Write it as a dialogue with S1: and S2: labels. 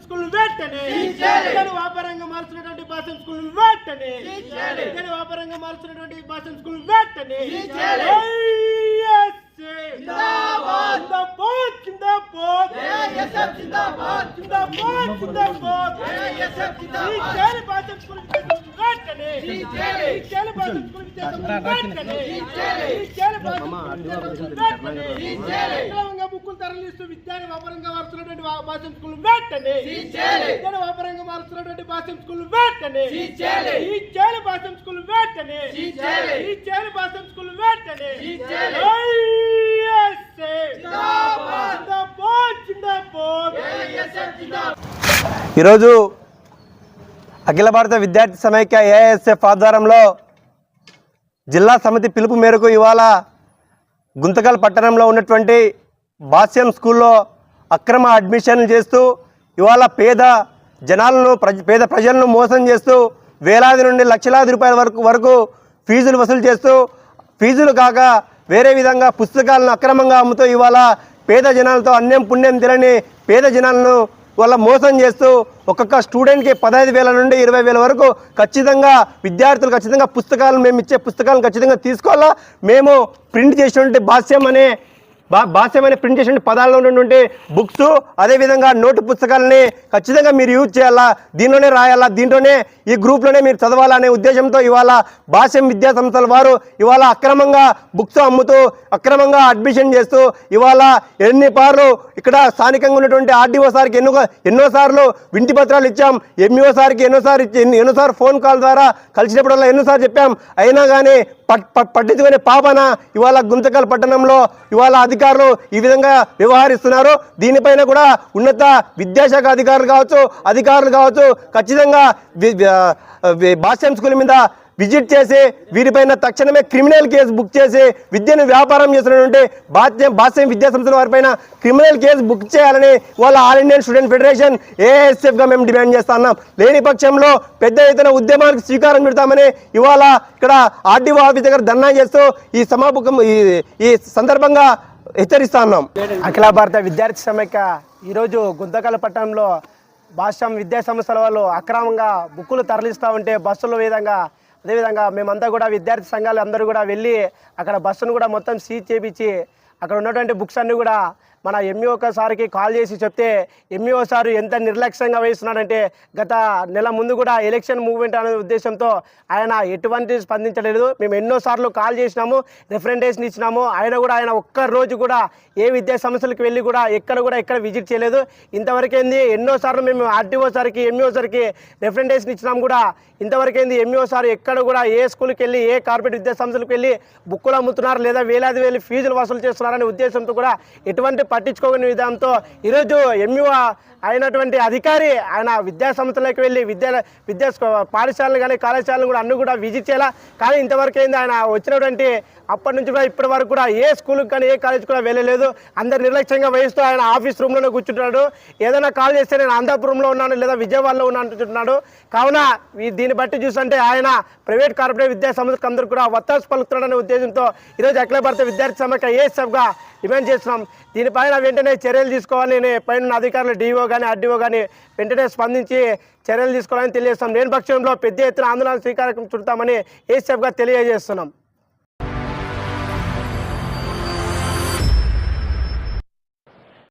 S1: School వెంటనే వ్యాపారంగా మార్చినటువంటి భాష స్కూల్ వెంటనే వ్యాపారంగా మార్చినటువంటి భాష స్కూల్ వెంటనే జిందాబాద్! జిందాబాద్ జిందాబాద్! జిందాబాద్ జిందాబాద్! ఈ చేలి భాష స్కూల్ వెంటనే! ఈ చేలి భాష స్కూల్ వెంటనే! ఈ చేలి భాష వెంటనే! విక్రమంగా బుక్కులు తరలిస్తూ విద్యాన్ని వ్యాపారంగా మారుతున్నటువంటి భాషం స్కూల్ వెంటనే! విద్యాన్ని వ్యాపారంగా మారుతున్నటువంటి భాషం స్కూల్ వెంటనే! ఈ చేలి భాషం స్కూల్ వెంటనే! ఈ చేలి భాషం స్కూల్ వెంటనే! ఐఎస్ఏ. జిందాబాద్ జిందాబాద్
S2: ఈరోజు అఖిల భారత విద్యార్థి సమైక్య ఏఎస్ఎఫ్ ఆధ్వర్యంలో జిల్లా సమితి పిలుపు మేరకు ఇవాళ గుంతకల్ పట్టణంలో ఉన్నటువంటి బాస్యం స్కూల్లో అక్రమ అడ్మిషన్లు చేస్తూ ఇవాళ పేద జనాలను ప్రజ పేద ప్రజలను మోసం చేస్తూ వేలాది నుండి లక్షలాది రూపాయల వరకు వరకు ఫీజులు వసూలు చేస్తూ ఫీజులు కాక వేరే విధంగా పుస్తకాలను అక్రమంగా అమ్ముతూ ఇవాళ పేద జనాలతో అన్యం పుణ్యం తినని పేద జనాలను వాళ్ళ మోసం చేస్తూ ఒక్కొక్క స్టూడెంట్కి పదహైదు వేల నుండి ఇరవై వేల వరకు ఖచ్చితంగా విద్యార్థులు ఖచ్చితంగా పుస్తకాలను మేము ఇచ్చే పుస్తకాలను ఖచ్చితంగా తీసుకోవాలా? మేము ప్రింట్ చేసినటువంటి భాష్యం అనే బా భాష్యం అనే ప్రింట్ చేసిన పదాల్లో ఉన్నటువంటి బుక్స్ అదేవిధంగా నోటు పుస్తకాలని ఖచ్చితంగా మీరు యూజ్ చేయాలా దీనిలోనే రాయాలా దీంట్లోనే ఈ గ్రూప్లోనే మీరు చదవాలా అనే ఉద్దేశంతో ఇవాళ భాష్యం విద్యా సంస్థల వారు ఇవాళ అక్రమంగా బుక్స్ అమ్ముతూ అక్రమంగా అడ్మిషన్ చేస్తూ ఇవాళ ఎన్ని పార్లు ఇక్కడ స్థానికంగా ఉన్నటువంటి ఆర్డీఓ సార్కి ఎన్నో ఎన్నోసార్లు వింటి పత్రాలు ఇచ్చాం ఎంఈఓ సార్కి ఎన్నోసార్లు ఇచ్చి ఎన్ని- ఎన్నోసార్లు ఫోన్ కాల్ ద్వారా కలిసినప్పుడల్లా ఎన్నోసార్లు చెప్పాం. అయినా కానీ పట్ పట్టించుకునే పాపన ఇవాళ గుంతకల్ పట్టణంలో ఇవాళ అధికారులు ఈ విధంగా వ్యవహరిస్తున్నారు. దీనిపైన కూడా ఉన్నత విద్యాశాఖ అధికారులు కావచ్చు అధికారులు కావచ్చు ఖచ్చితంగా భాష్యం స్కూల్ మీద విజిట్ చేసి వీరిపైన తక్షణమే క్రిమినల్ కేసు బుక్ చేసి విద్యను వ్యాపారం చేస్తున్నటువంటి భాష్యం భాష్యం విద్యా సంస్థల వారిపైన క్రిమినల్ కేసు బుక్ చేయాలని వాళ్ళ ఆల్ ఇండియన్ స్టూడెంట్ ఫెడరేషన్ ఏఎస్ఎఫ్గా మేము డిమాండ్ చేస్తున్నాం లేని పక్షంలో పెద్ద ఎత్తున ఉద్యమానికి శ్రీకారం పెడతామని ఇవాళ ఇక్కడ ఆర్డీఓ ఆఫీస్ దగ్గర ధర్నా చేస్తూ ఈ సమాపకం ఈ సందర్భంగా హెచ్చరిస్తా ఉన్నాం. అఖిల భారత విద్యార్థి సమైక్య ఈరోజు గుంతకల పట్టణంలో భాష్యం విద్యా సంస్థల వాళ్ళు అక్రమంగా బుక్కులు తరలిస్తూ ఉంటే బస్సుల విధంగా అదేవిధంగా మేమంతా కూడా విద్యార్థి సంఘాలు అందరూ కూడా వెళ్ళి అక్కడ బస్సును కూడా మొత్తం సీజ్ చేపించి అక్కడ ఉన్నటువంటి బుక్స్ అన్నీ కూడా మన ఎంఈఓ సార్కి కాల్ చేసి చెప్తే ఎంఈఓ సారు ఎంత నిర్లక్ష్యంగా వహిస్తున్నాడంటే గత నెల ముందు కూడా ఎలక్షన్ మూవ్మెంట్ అనే ఉద్దేశంతో ఆయన ఎటువంటి స్పందించలేదు. మేము ఎన్నోసార్లు కాల్ చేసినాము రిఫరెండేషన్ ఇచ్చినాము. ఆయన కూడా ఆయన ఒక్క రోజు కూడా ఏ విద్యా సంస్థలకు వెళ్ళి కూడా ఎక్కడ కూడా ఎక్కడ విజిట్ చేయలేదు. ఇంతవరకేంది ఎన్నోసార్లు మేము ఆర్టీఓ సార్కి ఎంఈఓ సార్కి రిఫరెండేషన్ ఇచ్చినాము కూడా. ఇంతవరకేంది ఎంఈఓ సార్ ఎక్కడ కూడా ఏ స్కూల్కి వెళ్ళి ఏ కార్పొరేట్ విద్యా సంస్థలకు వెళ్ళి బుక్కులు అమ్ముతున్నారు లేదా వేలాది వేలు ఫీజులు వసూలు చేస్తున్నారనే ఉద్దేశంతో కూడా ఎటువంటి పట్టించుకోని విధానంతో ఈరోజు ఎంఈఓ అయినటువంటి అధికారి ఆయన విద్యా సంస్థలకు వెళ్ళి విద్యా విద్యా స్కూ- పాఠశాలలు కానీ కళాశాలలు కూడా అన్ని కూడా విజిట్ చేయాలా? కానీ ఇంతవరకు ఏంది ఆయన వచ్చినటువంటి అప్పటి నుంచి కూడా ఇప్పటి వరకు కూడా ఏ స్కూల్కి కానీ ఏ కాలేజ్ కూడా వెళ్ళలేదు. అందరు నిర్లక్ష్యంగా వహిస్తూ ఆయన ఆఫీస్ రూమ్లోనే కూర్చుంటున్నాడు. ఏదైనా కాల్ చేస్తే నేను అందాపురంలో ఉన్నాను లేదా విజయవాడలో ఉన్నాను అంటున్నాడు కావున దీన్ని బట్టి చూస్తుంటే ఆయన ప్రైవేట్ కార్పొరేట్ విద్యా సంస్థలకు అందరూ కూడా వత్తాసు పలుకుతున్నాడనే ఉద్దేశంతో ఈరోజు అఖిల భారత విద్యార్థి సమైక్య సబ్గా డిమాండ్ చేస్తున్నాం. దీనిపైన వెంటనే చర్యలు తీసుకోవాలని పైన అధికారులు డిఓ కానీ ఆర్డీఓ కానీ వెంటనే స్పందించి చర్యలు తీసుకోవాలని తెలియజేస్తాం లేని పక్షంలో పెద్ద ఎత్తున ఆందోళన శ్రీకారం చుడతామని ఏసీఎఫ్గా తెలియజేస్తున్నాం.